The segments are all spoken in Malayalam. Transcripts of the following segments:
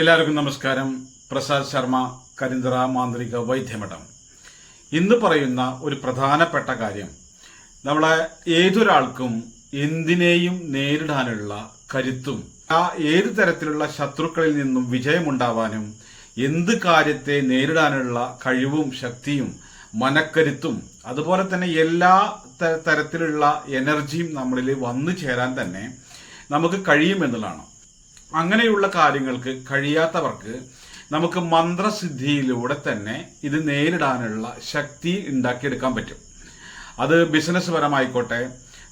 എല്ലാവർക്കും നമസ്കാരം. പ്രസാദ് ശർമ്മ കരിന്തറ മാന്ത്രിക വൈദ്യമഠം. ഇന്ന് പറയുന്ന ഒരു പ്രധാനപ്പെട്ട കാര്യം. നമ്മളെ ഏതൊരാൾക്കും എന്തിനേയും നേരിടാനുള്ള കരുത്തും ആ ഏത് തരത്തിലുള്ള ശത്രുക്കളിൽ നിന്നും വിജയമുണ്ടാവാനും എന്ത് കാര്യത്തെ നേരിടാനുള്ള കഴിവും ശക്തിയും മനക്കരുത്തും അതുപോലെ തന്നെ എല്ലാ തരത്തിലുള്ള എനർജിയും നമ്മളിൽ വന്നു ചേരാൻ തന്നെ നമുക്ക് കഴിയുമെന്നുള്ളതാണ്. അങ്ങനെയുള്ള കാര്യങ്ങൾക്ക് കഴിയാത്തവർക്ക് നമുക്ക് മന്ത്രസിദ്ധിയിലൂടെ തന്നെ ഇത് നേരിടാനുള്ള ശക്തി ഉണ്ടാക്കിയെടുക്കാൻ പറ്റും. അത് ബിസിനസ് പരമായിക്കോട്ടെ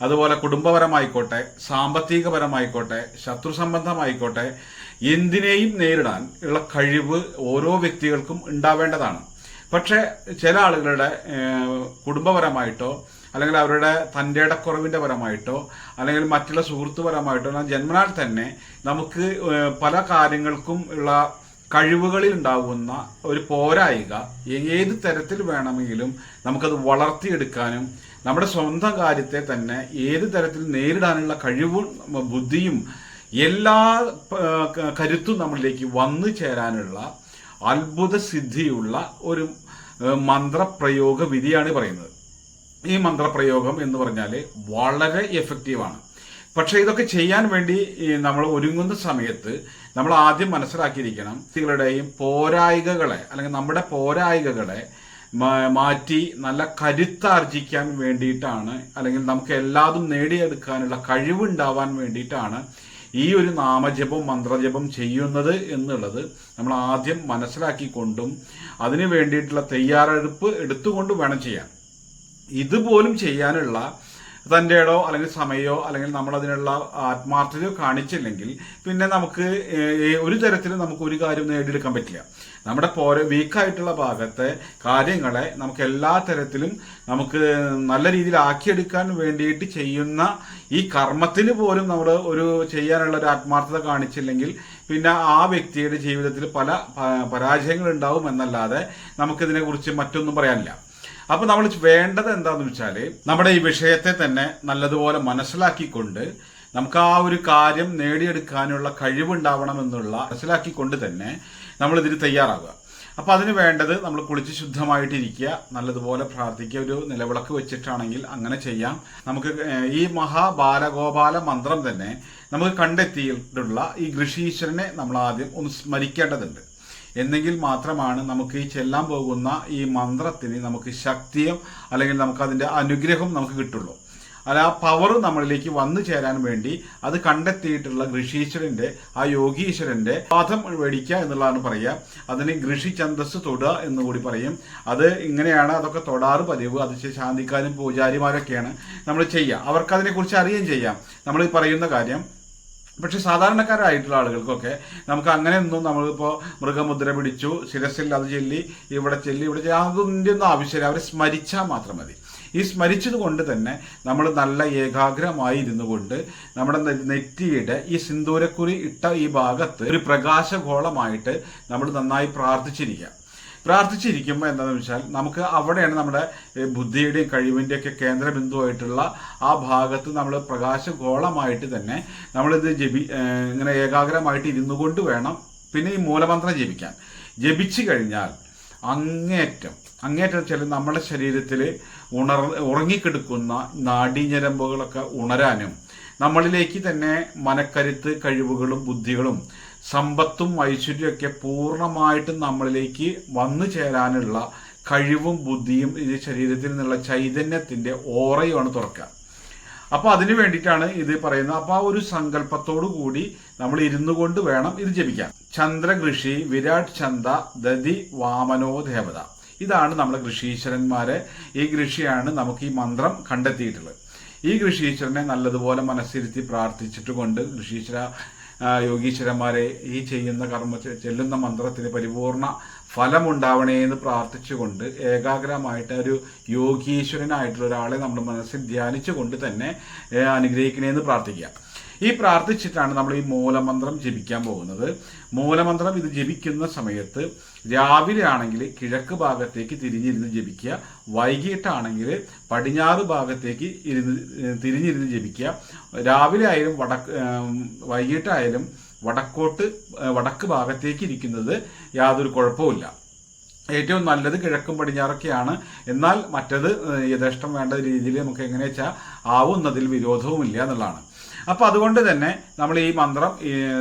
അതുപോലെ കുടുംബപരമായിക്കോട്ടെ സാമ്പത്തികപരമായിക്കോട്ടെ ശത്രു സംബന്ധമായിക്കോട്ടെ എന്തിനേയും നേരിടാൻ ഉള്ള കഴിവ് ഓരോ വ്യക്തികൾക്കും ഉണ്ടാവേണ്ടതാണ്. പക്ഷേ ചില ആളുകളുടെ കുടുംബപരമായിട്ടോ അല്ലെങ്കിൽ അവരുടെ തന്റെ ഇടക്കുറവിന്റെ പരമായിട്ടോ അല്ലെങ്കിൽ മറ്റുള്ള സുഹൃത്തുപരമായിട്ടോ പരമായിട്ടോ ജന്മനാൽ തന്നെ നമുക്ക് പല കാര്യങ്ങൾക്കും ഉള്ള കഴിവുകളിൽ ഉണ്ടാകുന്ന ഒരു പോരായിക ഏത് തരത്തിൽ വേണമെങ്കിലും നമുക്കത് വളർത്തിയെടുക്കാനും നമ്മുടെ സ്വന്തം കാര്യത്തെ തന്നെ ഏത് തരത്തിൽ നേരിടാനുള്ള കഴിവും ബുദ്ധിയും എല്ലാ കരുത്തും നമ്മളിലേക്ക് വന്നു ചേരാനുള്ള അത്ഭുത സിദ്ധിയുള്ള ഒരു മന്ത്രപ്രയോഗ വിധിയാണ് പറയുന്നത്. ഈ മന്ത്രപ്രയോഗം എന്ന് പറഞ്ഞാൽ വളരെ എഫക്റ്റീവാണ് പക്ഷേ ഇതൊക്കെ ചെയ്യാൻ വേണ്ടി നമ്മൾ ഒരുങ്ങുന്ന സമയത്ത് നമ്മൾ ആദ്യം മനസ്സിലാക്കിയിരിക്കണം വ്യക്തികളുടെയും പോരായികകളെ അല്ലെങ്കിൽ നമ്മുടെ പോരായികകളെ മാറ്റി നല്ല കരുത്താർജിക്കാൻ വേണ്ടിയിട്ടാണ് അല്ലെങ്കിൽ നമുക്ക് എല്ലാതും നേടിയെടുക്കാനുള്ള കഴിവുണ്ടാവാൻ വേണ്ടിയിട്ടാണ് ഈ ഒരു നാമജപം മന്ത്രജപം ചെയ്യുന്നത് എന്നുള്ളത് നമ്മൾ ആദ്യം മനസ്സിലാക്കിക്കൊണ്ടും അതിനു വേണ്ടിയിട്ടുള്ള തയ്യാറെടുപ്പ് എടുത്തുകൊണ്ട് വേണം ചെയ്യാൻ. ഇതുപോലും ചെയ്യാനുള്ള തന്റെടോ അല്ലെങ്കിൽ സമയമോ അല്ലെങ്കിൽ നമ്മൾ അതിനുള്ള ആത്മാർത്ഥതയോ കാണിച്ചില്ലെങ്കിൽ പിന്നെ നമുക്ക് ഒരു തരത്തിലും നമുക്ക് ഒരു കാര്യം നേടിയെടുക്കാൻ പറ്റില്ല. നമ്മുടെ പോര വീക്കായിട്ടുള്ള ഭാഗത്തെ കാര്യങ്ങളെ നമുക്ക് എല്ലാ തരത്തിലും നമുക്ക് നല്ല രീതിയിൽ ആക്കിയെടുക്കാൻ വേണ്ടിയിട്ട് ചെയ്യുന്ന ഈ കർമ്മത്തിന് പോലും നമ്മൾ ഒരു ചെയ്യാനുള്ള ഒരു ആത്മാർത്ഥത കാണിച്ചില്ലെങ്കിൽ പിന്നെ ആ വ്യക്തിയുടെ ജീവിതത്തിൽ പല പരാജയങ്ങൾ ഉണ്ടാവും എന്നല്ലാതെ നമുക്കിതിനെക്കുറിച്ച് മറ്റൊന്നും പറയാനില്ല. അപ്പൊ നമ്മൾ വേണ്ടത് എന്താന്ന് വെച്ചാൽ നമ്മുടെ ഈ വിഷയത്തെ തന്നെ നല്ലതുപോലെ മനസ്സിലാക്കിക്കൊണ്ട് നമുക്ക് ആ ഒരു കാര്യം നേടിയെടുക്കാനുള്ള കഴിവുണ്ടാവണമെന്നുള്ള മനസ്സിലാക്കിക്കൊണ്ട് തന്നെ നമ്മൾ ഇതിന് തയ്യാറാവുക. അപ്പൊ അതിന് വേണ്ടത് നമ്മൾ കുളിച്ച് ശുദ്ധമായിട്ടിരിക്കുക നല്ലതുപോലെ പ്രാർത്ഥിക്കുക ഒരു നിലവിളക്ക് വെച്ചിട്ടാണെങ്കിൽ അങ്ങനെ ചെയ്യാം. നമുക്ക് ഈ മഹാബാലഗോപാല മന്ത്രം തന്നെ നമുക്ക് കണ്ടെത്തിയിട്ടുള്ള ഈ ഋഷീശ്വരനെ നമ്മൾ ആദ്യം ഒന്ന് സ്മരിക്കേണ്ടതുണ്ട്. എന്നെങ്കിൽ മാത്രമാണ് നമുക്ക് ഈ ചെല്ലാൻ പോകുന്ന ഈ മന്ത്രത്തിന് നമുക്ക് ശക്തിയും അല്ലെങ്കിൽ നമുക്ക് അതിന്റെ അനുഗ്രഹം നമുക്ക് കിട്ടുള്ളൂ. അല്ല ആ പവർ നമ്മളിലേക്ക് വന്നു ചേരാൻ വേണ്ടി അത് കണ്ടെത്തിയിട്ടുള്ള ഋഷീശ്വരന്റെ ആ യോഗീശ്വരന്റെ പാദം മേടിക്കുക എന്നുള്ളതാണ് പറയുക. അതിന് ഋഷി തൊടുക എന്ന് കൂടി പറയും. അത് ഇങ്ങനെയാണ് അതൊക്കെ തൊടാറ് പതിവ്. അത് ശാന്തിക്കാരും പൂജാരിമാരൊക്കെയാണ് നമ്മൾ ചെയ്യുക. അവർക്ക് അതിനെക്കുറിച്ച് അറിയുകയും ചെയ്യാം. നമ്മൾ പറയുന്ന കാര്യം പക്ഷെ സാധാരണക്കാരായിട്ടുള്ള ആളുകൾക്കൊക്കെ നമുക്ക് അങ്ങനെ ഒന്നും നമ്മളിപ്പോൾ മൃഗമുദ്ര പിടിച്ചു ശിരസിൽ അത് ചെല്ലി ഇവിടെ ചെല്ലി ഇവിടെ ചെല്ലി അതിന്റെ ഒന്നും ആവശ്യമില്ല. അവരെ സ്മരിച്ചാൽ മാത്രം മതി. ഈ സ്മരിച്ചത് കൊണ്ട് തന്നെ നമ്മൾ നല്ല ഏകാഗ്രമായി ഇരുന്നു കൊണ്ട് നമ്മുടെ നെറ്റിയുടെ ഈ സിന്ദൂരക്കുറി ഇട്ട ഈ ഭാഗത്ത് ഒരു പ്രകാശഗോളമായിട്ട് നമ്മൾ നന്നായി പ്രാർത്ഥിച്ചിരിക്കുക പ്രാർത്ഥിച്ചിരിക്കുമ്പോൾ എന്താണെന്ന് വെച്ചാൽ നമുക്ക് അവിടെയാണ് നമ്മുടെ ബുദ്ധിയുടെയും കഴിവിന്റെയും ഒക്കെ കേന്ദ്രബിന്ദുവായിട്ടുള്ള ആ ഭാഗത്ത് നമ്മൾ പ്രകാശഗോളമായിട്ട് തന്നെ നമ്മളിത് ജപി ഇങ്ങനെ ഏകാഗ്രമായിട്ട് ഇരുന്നു കൊണ്ട് വേണം പിന്നെ ഈ മൂലമന്ത്രം ജപിക്കാൻ. ജപിച്ചു കഴിഞ്ഞാൽ അങ്ങേറ്റം അങ്ങേറ്റം വെച്ചാൽ നമ്മുടെ ശരീരത്തിൽ ഉണർ ഉറങ്ങിക്കിടക്കുന്ന നാഡീഞ്ഞരമ്പുകളൊക്കെ ഉണരാനും നമ്മളിലേക്ക് തന്നെ മനക്കരുത്ത് കഴിവുകളും ബുദ്ധികളും സമ്പത്തും ഐശ്വര്യമൊക്കെ പൂർണമായിട്ടും നമ്മളിലേക്ക് വന്നു ചേരാനുള്ള കഴിവും ബുദ്ധിയും ഇത് ശരീരത്തിൽ നിന്നുള്ള ചൈതന്യത്തിന്റെ ഓറയുമാണ് തുറക്കുക. അപ്പോൾ അതിനു വേണ്ടിയിട്ടാണ് ഇത് പറയുന്നത്. അപ്പോൾ ആ ഒരു സങ്കല്പത്തോടു കൂടി നമ്മൾ ഇരുന്നു കൊണ്ട് വേണം ഇത് ജപിക്കാൻ. ചന്ദ്രകൃഷി വിരാട് ചന്ദ ദതി വാമനോ ദേവത. ഇതാണ് നമ്മുടെ കൃഷീശ്വരന്മാരെ ഈ കൃഷിയാണ് നമുക്ക് ഈ മന്ത്രം കണ്ടെത്തിയിട്ടുള്ളത്. ഈ കൃഷീശ്വരനെ നല്ലതുപോലെ മനസ്സിരുത്തി പ്രാർത്ഥിച്ചിട്ട് കൊണ്ട് ഋഷീശ്വര ആ, യോഗീശ്വരന്മാരെ ഈ ചെയ്യുന്ന കർമ്മ ചെല്ലുന്ന മന്ത്രത്തിന് പരിപൂർണ ഫലമുണ്ടാവണേ എന്ന് പ്രാർത്ഥിച്ചുകൊണ്ട് ഏകാഗ്രമായിട്ട് ഒരു യോഗീശ്വരനായിട്ടുള്ള ഒരാളെ നമ്മുടെ മനസ്സിൽ ധ്യാനിച്ചുകൊണ്ട് തന്നെ അനുഗ്രഹിക്കണേ എന്ന് പ്രാർത്ഥിക്കുക ഈ പ്രാർത്ഥിച്ചിട്ടാണ് നമ്മൾ ഈ മൂലമന്ത്രം ജപിക്കാൻ പോകുന്നത്. മൂലമന്ത്രം ഇത് ജപിക്കുന്ന സമയത്ത് രാവിലെ ആണെങ്കിൽ കിഴക്ക് ഭാഗത്തേക്ക് തിരിഞ്ഞിരുന്ന് ജപിക്കുക. വൈകിട്ടാണെങ്കിൽ പടിഞ്ഞാറ് ഭാഗത്തേക്ക് ഇരുന്ന് തിരിഞ്ഞിരുന്ന് ജപിക്കുക. രാവിലെ ആയാലും വടക്ക് വൈകിട്ടായാലും വടക്കോട്ട് വടക്ക് ഭാഗത്തേക്ക് ഇരിക്കുന്നത് യാതൊരു കുഴപ്പവുമില്ല. ഏറ്റവും നല്ലത് കിഴക്കും പടിഞ്ഞാറൊക്കെയാണ്. എന്നാൽ മറ്റത് യഥേഷ്ടം വേണ്ട രീതിയിൽ നമുക്ക് എങ്ങനെയാ ആവുന്നതിൽ വിരോധവുമില്ല എന്നുള്ളതാണ്. അപ്പോൾ അതുകൊണ്ട് തന്നെ നമ്മൾ ഈ മന്ത്രം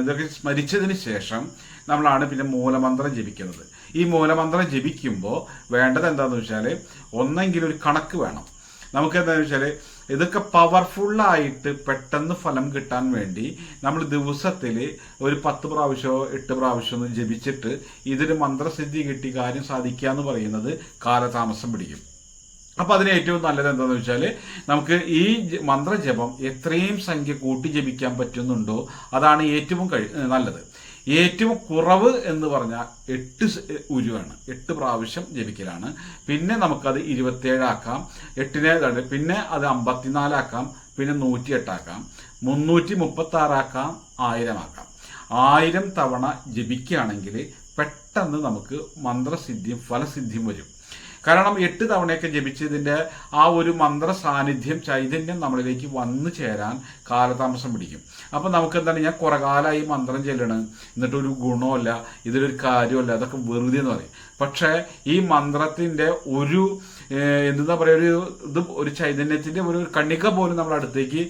ഇതൊക്കെ സ്മരിച്ചതിന് ശേഷം നമ്മളാണ് പിന്നെ മൂലമന്ത്രം ജപിക്കുന്നത്. ഈ മൂലമന്ത്രം ജപിക്കുമ്പോൾ വേണ്ടത് എന്താണെന്ന് വെച്ചാൽ ഒന്നെങ്കിലും ഒരു കണക്ക് വേണം. നമുക്ക് എന്താണെന്ന് വെച്ചാൽ ഇതൊക്കെ പവർഫുള്ളായിട്ട് പെട്ടെന്ന് ഫലം കിട്ടാൻ വേണ്ടി നമ്മൾ ദിവസത്തിൽ ഒരു പത്ത് പ്രാവശ്യമോ എട്ട് പ്രാവശ്യമോ ജപിച്ചിട്ട് ഇതിന് മന്ത്രസിദ്ധി കിട്ടി കാര്യം സാധിക്കുക എന്ന് പറയുന്നത് കാലതാമസം പിടിക്കും. അപ്പൊ അതിന് ഏറ്റവും നല്ലത് എന്താണെന്ന് വെച്ചാൽ നമുക്ക് ഈ മന്ത്രജപം എത്രയും സംഖ്യ കൂട്ടി ജപിക്കാൻ പറ്റുന്നുണ്ടോ അതാണ് ഏറ്റവും കഴി നല്ലത്. ഏറ്റവും കുറവ് എന്ന് പറഞ്ഞാൽ എട്ട് ഉരുവാണ്. എട്ട് പ്രാവശ്യം ജപിക്കലാണ്. പിന്നെ നമുക്കത് ഇരുപത്തിയേഴാക്കാം. എട്ടിനെ പിന്നെ അത് അമ്പത്തിനാലാക്കാം. പിന്നെ നൂറ്റി എട്ടാക്കാം മുന്നൂറ്റി മുപ്പത്തി ആറാക്കാം ആയിരമാക്കാം. ആയിരം തവണ ജപിക്കുകയാണെങ്കിൽ പെട്ടെന്ന് നമുക്ക് മന്ത്രസിദ്ധിയും ഫലസിദ്ധിയും വരും. കാരണം എട്ട് തവണയൊക്കെ ജപിച്ചതിന്റെ ആ ഒരു മന്ത്ര സാന്നിധ്യം ചൈതന്യം നമ്മളിലേക്ക് വന്നു ചേരാൻ കാലതാമസം പിടിക്കും. അപ്പൊ നമുക്ക് എന്താണ് ഞാൻ കുറെ കാലമായി മന്ത്രം ചെല്ലണം. എന്നിട്ടൊരു ഗുണമല്ല ഇതിലൊരു കാര്യമല്ല അതൊക്കെ വെറുതെ എന്ന് പറയും. പക്ഷേ ഈ മന്ത്രത്തിന്റെ ഒരു എന്താ പറയുക ഒരു ഇത് ഒരു ചൈതന്യത്തിന്റെ ഒരു കണ്ണിക്ക പോലും നമ്മുടെ അടുത്തേക്ക്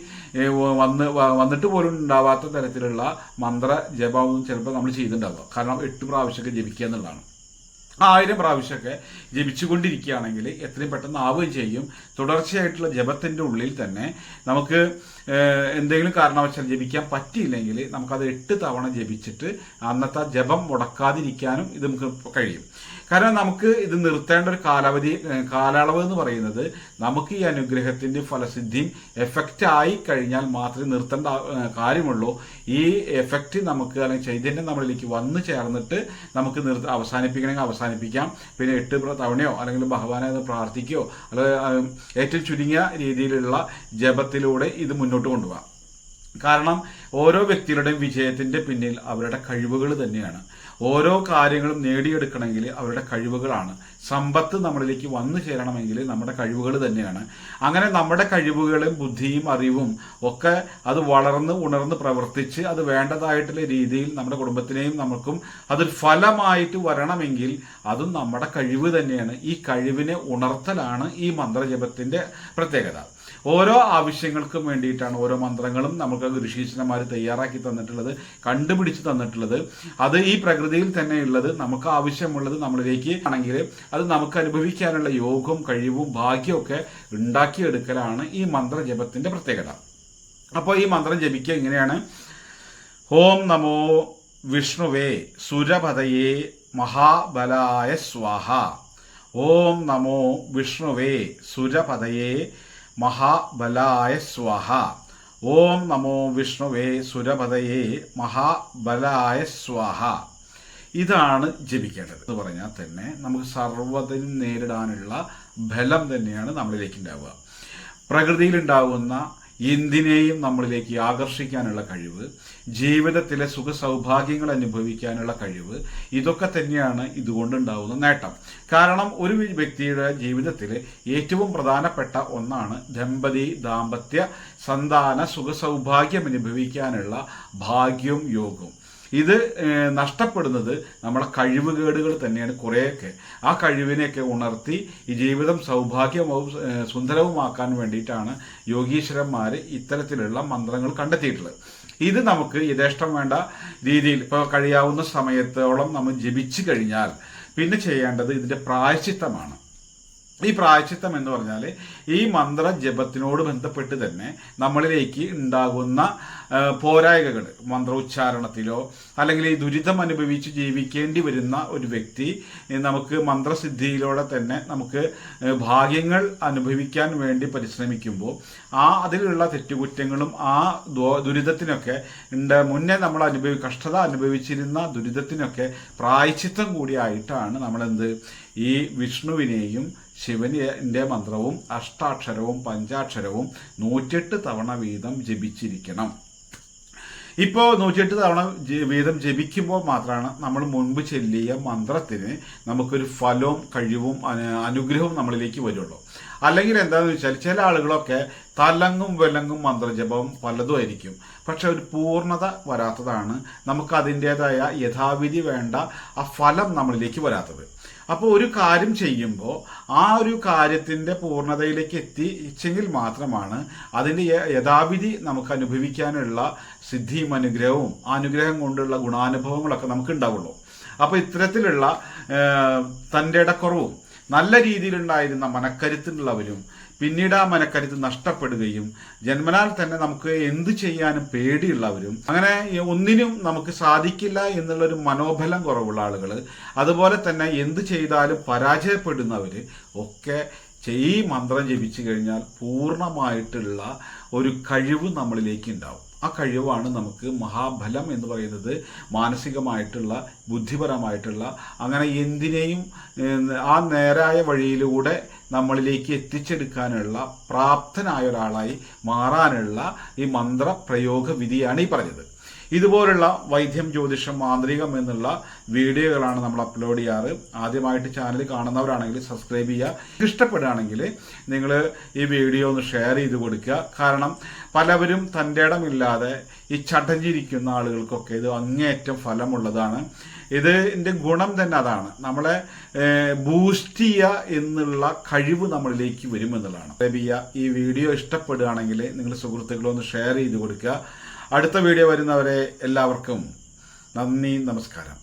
വന്ന് വന്നിട്ട് പോലും ഉണ്ടാവാത്ത തരത്തിലുള്ള മന്ത്ര ജപവും ചിലപ്പോൾ നമ്മൾ ചെയ്തിട്ടുണ്ടാവുക കാരണം എട്ട് പ്രാവശ്യമൊക്കെ ജപിക്കുക എന്നുള്ളതാണ്. ആയിരം പ്രാവശ്യമൊക്കെ ജപിച്ചുകൊണ്ടിരിക്കുകയാണെങ്കിൽ എത്രയും പെട്ടെന്ന് ആവുകയും ചെയ്യും. തുടർച്ചയായിട്ടുള്ള ജപത്തിന്റെ ഉള്ളിൽ തന്നെ നമുക്ക് എന്തെങ്കിലും കാരണവശാൽ ജപിക്കാൻ പറ്റിയില്ലെങ്കിൽ നമുക്കത് എട്ട് തവണ ജപിച്ചിട്ട് അന്നത്തെ ജപം മുടക്കാതിരിക്കാനും ഇത് നമുക്ക് കഴിയും. കാരണം നമുക്ക് ഇത് നിർത്തേണ്ട ഒരു കാലാവധി കാലയളവ് എന്ന് പറയുന്നത് നമുക്ക് ഈ അനുഗ്രഹത്തിന്റെ ഫലസിദ്ധിയും എഫക്റ്റ് ആയി കഴിഞ്ഞാൽ മാത്രമേ നിർത്തേണ്ട കാര്യമുള്ളൂ. ഈ എഫക്റ്റ് നമുക്ക് അല്ലെങ്കിൽ ചൈതന്യം നമ്മളിലേക്ക് വന്നു ചേർന്നിട്ട് നമുക്ക് നിർത്ത അവസാനിപ്പിക്കണമെങ്കിൽ അവസാനിപ്പിക്കാം. പിന്നെ എട്ട് തവണയോ അല്ലെങ്കിൽ ഭഗവാനെ പ്രാർത്ഥിക്കുകയോ അല്ലെങ്കിൽ ഏറ്റവും ചുരുങ്ങിയ രീതിയിലുള്ള ജപത്തിലൂടെ ഇത് മുന്നോട്ട് കൊണ്ടുപോകാം. കാരണം ഓരോ വ്യക്തികളുടെയും വിജയത്തിന്റെ പിന്നിൽ അവരുടെ കഴിവുകൾ തന്നെയാണ്. ഓരോ കാര്യങ്ങളും നേടിയെടുക്കണമെങ്കിൽ അവരുടെ കഴിവുകളാണ്. സമ്പത്ത് നമ്മളിലേക്ക് വന്നു ചേരണമെങ്കിൽ നമ്മുടെ കഴിവുകൾ തന്നെയാണ്. അങ്ങനെ നമ്മുടെ കഴിവുകളും ബുദ്ധിയും അറിവും ഒക്കെ അത് വളർന്ന് ഉണർന്ന് പ്രവർത്തിച്ച് അത് വേണ്ടതായിട്ടുള്ള രീതിയിൽ നമ്മുടെ കുടുംബത്തിനെയും നമുക്കും അതൊരു ഫലമായിട്ട് വരണമെങ്കിൽ അതും നമ്മുടെ കഴിവ് തന്നെയാണ്. ഈ കഴിവിനെ ഉണർത്തലാണ് ഈ മന്ത്രജപത്തിന്റെ പ്രത്യേകത. ഓരോ ആവശ്യങ്ങൾക്കും വേണ്ടിയിട്ടാണ് ഓരോ മന്ത്രങ്ങളും നമുക്ക് ഋഷീശ്വരന്മാർ തയ്യാറാക്കി തന്നിട്ടുള്ളത് കണ്ടുപിടിച്ച് തന്നിട്ടുള്ളത്. അത് ഈ പ്രകൃതിയിൽ തന്നെ ഉള്ളത് നമുക്ക് ആവശ്യമുള്ളത് നമ്മളിലേക്ക് ആണെങ്കിൽ അത് നമുക്ക് അനുഭവിക്കാനുള്ള യോഗവും കഴിവും ഭാഗ്യമൊക്കെ ഉണ്ടാക്കിയെടുക്കലാണ് ഈ മന്ത്രജപത്തിന്റെ പ്രത്യേകത. അപ്പോൾ ഈ മന്ത്രം ജപിക്കുക ഇങ്ങനെയാണ് ഓം നമോ വിഷ്ണുവേ സുരപതയേ മഹാബലായ സ്വാഹ. ഓം നമോ വിഷ്ണുവേ സുരപതയേ മഹാബലായ സ്വഹ. ഓം നമോ വിഷ്ണുവേ സുരപതയേ മഹാബലായ സ്വാഹ. ഇതാണ് ജപിക്കേണ്ടത്. എന്ന് പറഞ്ഞാൽ തന്നെ നമുക്ക് സർവതിനും നേരിടാനുള്ള ബലം തന്നെയാണ് നമ്മളിലേക്ക് ഉണ്ടാവുക. പ്രകൃതിയിലുണ്ടാവുന്ന എന്തിനേയും നമ്മളിലേക്ക് ആകർഷിക്കാനുള്ള കഴിവ് ജീവിതത്തിലെ സുഖ സൗഭാഗ്യങ്ങൾ അനുഭവിക്കാനുള്ള കഴിവ് ഇതൊക്കെ തന്നെയാണ് ഇതുകൊണ്ടുണ്ടാവുന്ന നേട്ടം. കാരണം ഒരു വ്യക്തിയുടെ ജീവിതത്തിലെ ഏറ്റവും പ്രധാനപ്പെട്ട ഒന്നാണ് ദമ്പതി ദാമ്പത്യ സന്താന സുഖ സൗഭാഗ്യം അനുഭവിക്കാനുള്ള ഭാഗ്യവും യോഗവും ഇത് നഷ്ടപ്പെടുന്നത് നമ്മളെ കഴിവുകേടുകൾ തന്നെയാണ് കുറേയൊക്കെ. ആ കഴിവിനെയൊക്കെ ഉണർത്തി ഈ ജീവിതം സൗഭാഗ്യവും സുന്ദരവുമാക്കാൻ വേണ്ടിയിട്ടാണ് യോഗീശ്വരന്മാർ ഇത്തരത്തിലുള്ള മന്ത്രങ്ങൾ കണ്ടെത്തിയിട്ടുള്ളത്. ഇത് നമുക്ക് യഥേഷ്ടം വേണ്ട രീതിയിൽ ഇപ്പോൾ കഴിയാവുന്ന സമയത്തോളം നമ്മൾ ജപിച്ചു കഴിഞ്ഞാൽ പിന്നെ ചെയ്യേണ്ടത് ഇതിന്റെ പ്രായശ്ചിത്തമാണ്. ഈ പ്രായച്ചിത്തം എന്ന് പറഞ്ഞാൽ ഈ മന്ത്ര ജപത്തിനോട് ബന്ധപ്പെട്ട് തന്നെ നമ്മളിലേക്ക് ഉണ്ടാകുന്ന പോരായകൾ മന്ത്ര ഉച്ചാരണത്തിലോ അല്ലെങ്കിൽ ഈ ദുരിതം അനുഭവിച്ച് ജീവിക്കേണ്ടി വരുന്ന ഒരു വ്യക്തി നമുക്ക് മന്ത്രസിദ്ധിയിലൂടെ തന്നെ നമുക്ക് ഭാഗ്യങ്ങൾ അനുഭവിക്കാൻ വേണ്ടി പരിശ്രമിക്കുമ്പോൾ ആ അതിലുള്ള തെറ്റുകുറ്റങ്ങളും ആ ദുരിതത്തിനൊക്കെ ഉണ്ട്. മുന്നേ നമ്മൾ അനുഭവി കഷ്ടത അനുഭവിച്ചിരുന്ന ദുരിതത്തിനൊക്കെ പ്രായച്ചിത്തം കൂടിയായിട്ടാണ് നമ്മളെന്ത്? ഈ വിഷ്ണുവിനെയും ശിവന്റെ മന്ത്രവും അഷ്ടാക്ഷരവും പഞ്ചാക്ഷരവും നൂറ്റെട്ട് തവണ വീതം ജപിച്ചിരിക്കണം. ഇപ്പോൾ നൂറ്റിയെട്ട് തവണ വീതം ജപിക്കുമ്പോൾ മാത്രമാണ് നമ്മൾ മുൻപ് ചൊല്ലിയ മന്ത്രത്തിന് നമുക്കൊരു ഫലവും കഴിവും അനുഗ്രഹവും നമ്മളിലേക്ക് വരുള്ളൂ. അല്ലെങ്കിൽ എന്താണെന്ന് വെച്ചാൽ ചില ആളുകളൊക്കെ തലങ്ങും വിലങ്ങും മന്ത്രജപം പലതും ആയിരിക്കും. പക്ഷെ ഒരു പൂർണത വരാത്തതാണ് നമുക്ക് അതിന്റെതായ യഥാവിധി വേണ്ട ആ ഫലം നമ്മളിലേക്ക് വരാത്തത്. അപ്പോൾ ഒരു കാര്യം ചെയ്യുമ്പോൾ ആ ഒരു കാര്യത്തിന്റെ പൂർണതയിലേക്ക് എത്തിച്ചെങ്കിൽ മാത്രമാണ് അതിന്റെ യഥാവിധി നമുക്ക് അനുഭവിക്കാനുള്ള സിദ്ധിയും അനുഗ്രഹവും അനുഗ്രഹം കൊണ്ടുള്ള ഗുണാനുഭവങ്ങളൊക്കെ നമുക്ക് ഉണ്ടാവുള്ളൂ. അപ്പോൾ ഇത്തരത്തിലുള്ള തന്റെ ഇടക്കുറവും നല്ല രീതിയിലുണ്ടായിരുന്ന മനക്കരുത്തുള്ളവരും പിന്നീട് ആ മനക്കരുത്ത് നഷ്ടപ്പെടുകയും ജന്മനാൽ തന്നെ നമുക്ക് എന്ത് ചെയ്യാനും പേടിയുള്ളവരും അങ്ങനെ ഒന്നിനും നമുക്ക് സാധിക്കില്ല എന്നുള്ളൊരു മനോബലം കുറവുള്ള ആളുകൾ അതുപോലെ തന്നെ എന്ത് ചെയ്താലും പരാജയപ്പെടുന്നവർ ഒക്കെ ഈ മന്ത്രം ജപിച്ചു കഴിഞ്ഞാൽ പൂർണമായിട്ടുള്ള ഒരു കഴിവ് നമ്മളിലേക്ക് ഉണ്ടാവും. ആ കഴിവാണ് നമുക്ക് മഹാബലം എന്ന് പറയുന്നത് മാനസികമായിട്ടുള്ള ബുദ്ധിപരമായിട്ടുള്ള അങ്ങനെ എന്തിനേയും ആ നേരായ വഴിയിലൂടെ നമ്മളിലേക്ക് എത്തിച്ചെടുക്കാനുള്ള പ്രാപ്തനായ ഒരാളായി മാറാനുള്ള ഈ മന്ത്രപ്രയോഗ വിധിയാണ് ഈ പറഞ്ഞത്. ഇതുപോലുള്ള വൈദ്യം ജ്യോതിഷം മാന്ത്രികം എന്നുള്ള വീഡിയോകളാണ് നമ്മൾ അപ്ലോഡ് ചെയ്യാറ്. ആദ്യമായിട്ട് ചാനൽ കാണുന്നവരാണെങ്കിൽ സബ്സ്ക്രൈബ് ചെയ്യുക. ഇഷ്ടപ്പെടുകയാണെങ്കിൽ നിങ്ങൾ ഈ വീഡിയോ ഒന്ന് ഷെയർ ചെയ്ത് കൊടുക്കുക. കാരണം പലവരും തന്റെ ഇടമില്ലാതെ ഈ ചടഞ്ഞിരിക്കുന്ന ആളുകൾക്കൊക്കെ ഇത് അങ്ങേയറ്റം ഫലമുള്ളതാണ്. ഇതിന്റെ ഗുണം തന്നെ അതാണ്. നമ്മളെ ബൂസ്റ്റ് ചെയ്യുക എന്നുള്ള കഴിവ് നമ്മളിലേക്ക് വരും എന്നുള്ളതാണ്. സബ്സ്ക്രൈബ് ഈ വീഡിയോ ഇഷ്ടപ്പെടുകയാണെങ്കിൽ നിങ്ങൾ സുഹൃത്തുക്കളൊന്ന് ഷെയർ ചെയ്ത് കൊടുക്കുക. അടുത്ത വീഡിയോ വരുന്നവരെ എല്ലാവർക്കും നന്ദി നമസ്കാരം.